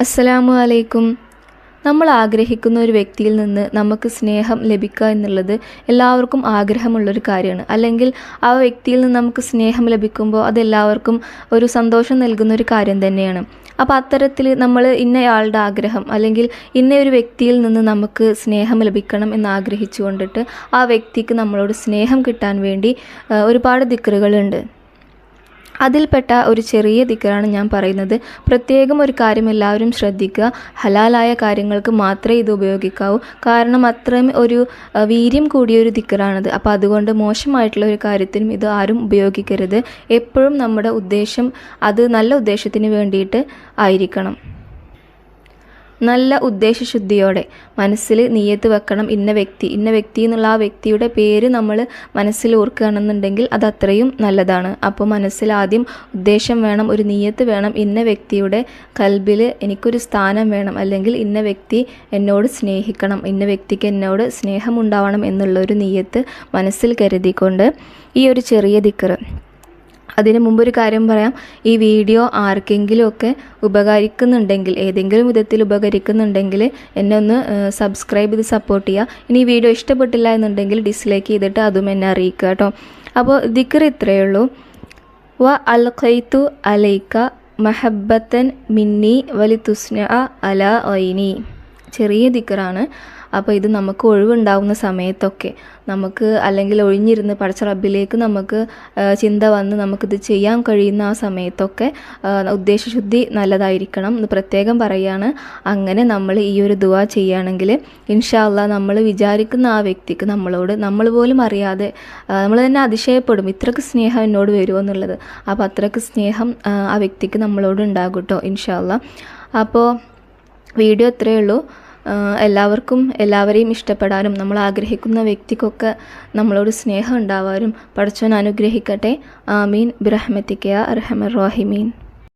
അസ്സലാമു അലൈക്കും. നമ്മൾ ആഗ്രഹിക്കുന്ന ഒരു വ്യക്തിയിൽ നിന്ന് നമുക്ക് സ്നേഹം ലഭിക്കുക എന്നുള്ളത് എല്ലാവർക്കും ആഗ്രഹമുള്ളൊരു കാര്യമാണ്. അല്ലെങ്കിൽ ആ വ്യക്തിയിൽ നിന്ന് നമുക്ക് സ്നേഹം ലഭിക്കുമ്പോൾ അതെല്ലാവർക്കും ഒരു സന്തോഷം നൽകുന്ന ഒരു കാര്യം തന്നെയാണ്. അപ്പോൾ അത്തരത്തിൽ നമ്മൾ ഇന്നയാളുടെ ആഗ്രഹം അല്ലെങ്കിൽ ഇന്ന ഒരു വ്യക്തിയിൽ നിന്ന് നമുക്ക് സ്നേഹം ലഭിക്കണം എന്ന് ആഗ്രഹിച്ചു കൊണ്ടിട്ട് ആ വ്യക്തിക്ക് നമ്മളോട് സ്നേഹം കിട്ടാൻ വേണ്ടി ഒരുപാട് ദിക്കറുകളുണ്ട്. അതിൽപ്പെട്ട ഒരു ചെറിയ ദിക്കറാണ് ഞാൻ പറയുന്നത്. പ്രത്യേകം ഒരു കാര്യം എല്ലാവരും ശ്രദ്ധിക്കുക. ഹലാലായ കാര്യങ്ങൾക്ക് മാത്രമേ ഇത് ഉപയോഗിക്കാവൂ. കാരണം അത്രയും ഒരു വീര്യം കൂടിയ ഒരു ദിക്കറാണത്. അപ്പോൾ അതുകൊണ്ട് മോശമായിട്ടുള്ള ഒരു കാര്യത്തിനും ഇത് ആരും ഉപയോഗിക്കരുത്. എപ്പോഴും നമ്മുടെ ഉദ്ദേശം അത് നല്ല ഉദ്ദേശത്തിന് വേണ്ടിയിട്ട് ആയിരിക്കണം. നല്ല ഉദ്ദേശശുദ്ധിയോടെ മനസ്സിൽ നീയത്ത് വെക്കണം ഇന്ന വ്യക്തി ഇന്ന വ്യക്തി എന്നുള്ള ആ വ്യക്തിയുടെ പേര് നമ്മൾ മനസ്സിൽ ഓർക്കുകയാണെന്നുണ്ടെങ്കിൽ അത് അത്രയും നല്ലതാണ്. അപ്പോൾ മനസ്സിൽ ആദ്യം ഉദ്ദേശം വേണം ഒരു നീയത്ത് വേണം ഇന്ന വ്യക്തിയുടെ കൽബിൽ എനിക്കൊരു സ്ഥാനം വേണം അല്ലെങ്കിൽ ഇന്ന വ്യക്തി എന്നോട് സ്നേഹിക്കണം ഇന്ന വ്യക്തിക്ക് എന്നോട് സ്നേഹമുണ്ടാവണം എന്നുള്ള ഒരു നീയത്ത് മനസ്സിൽ കരുതിക്കൊണ്ട് ഈ ഒരു ചെറിയ ദിക്കറ്. അതിന് മുമ്പ് ഒരു കാര്യം പറയാം. ഈ വീഡിയോ ആർക്കെങ്കിലുമൊക്കെ ഉപകരിക്കുന്നുണ്ടെങ്കിൽ ഏതെങ്കിലും വിധത്തിൽ ഉപകരിക്കുന്നുണ്ടെങ്കിൽ എന്നെ ഒന്ന് സബ്സ്ക്രൈബ് ചെയ്ത് സപ്പോർട്ട് ചെയ്യുക. ഇനി ഈ വീഡിയോ ഇഷ്ടപ്പെട്ടില്ല എന്നുണ്ടെങ്കിൽ ഡിസ്ലൈക്ക് ചെയ്തിട്ട് അതും എന്നെ അറിയിക്കുക കേട്ടോ. അപ്പോൾ ദിക്കർ ഇത്രയേ ഉള്ളൂ. വ അൽ ഖൈത്തു അലൈക്ക മഹബത്തൻ മിന്നി വലി തുസ്ന അല ഐനി. ചെറിയ ദിക്കറാണ്. അപ്പോൾ ഇത് നമുക്ക് ഒഴിവുണ്ടാവുന്ന സമയത്തൊക്കെ നമുക്ക് അല്ലെങ്കിൽ ഒഴിഞ്ഞിരുന്ന് പഠിച്ച റബ്ബിലേക്ക് നമുക്ക് ചിന്ത വന്ന് നമുക്കിത് ചെയ്യാൻ കഴിയുന്ന ആ സമയത്തൊക്കെ ഉദ്ദേശശുദ്ധി നല്ലതായിരിക്കണം എന്ന് പ്രത്യേകം പറയുകയാണ് അങ്ങനെ നമ്മൾ ഈ ഒരു ദുവ ചെയ്യുകയാണെങ്കിൽ ഇൻഷാല്ല നമ്മൾ വിചാരിക്കുന്ന ആ വ്യക്തിക്ക് നമ്മളോട് നമ്മൾ പോലും അറിയാതെ നമ്മൾ തന്നെ അതിശയപ്പെടും ഇത്രക്ക് സ്നേഹം എന്നോട് വരുമോ എന്നുള്ളത്. അപ്പോൾ അത്രയ്ക്ക് സ്നേഹം ആ, വ്യക്തിക്ക് നമ്മളോട് ഉണ്ടാകും കേട്ടോ ഇൻഷാല്ല അപ്പോൾ വീഡിയോ ഇത്രയേ ഉള്ളൂ. എല്ലാവർക്കും എല്ലാവരെയും ഇഷ്ടപ്പെടാനും നമ്മൾ ആഗ്രഹിക്കുന്ന വ്യക്തിക്കൊക്കെ നമ്മളോട് സ്നേഹം ഉണ്ടാവാനും പഠിച്ചവൻ അനുഗ്രഹിക്കട്ടെ. ആമീൻ. ബിറഹ്മത്തിക്കയ അർഹമർ റാഹിമീൻ.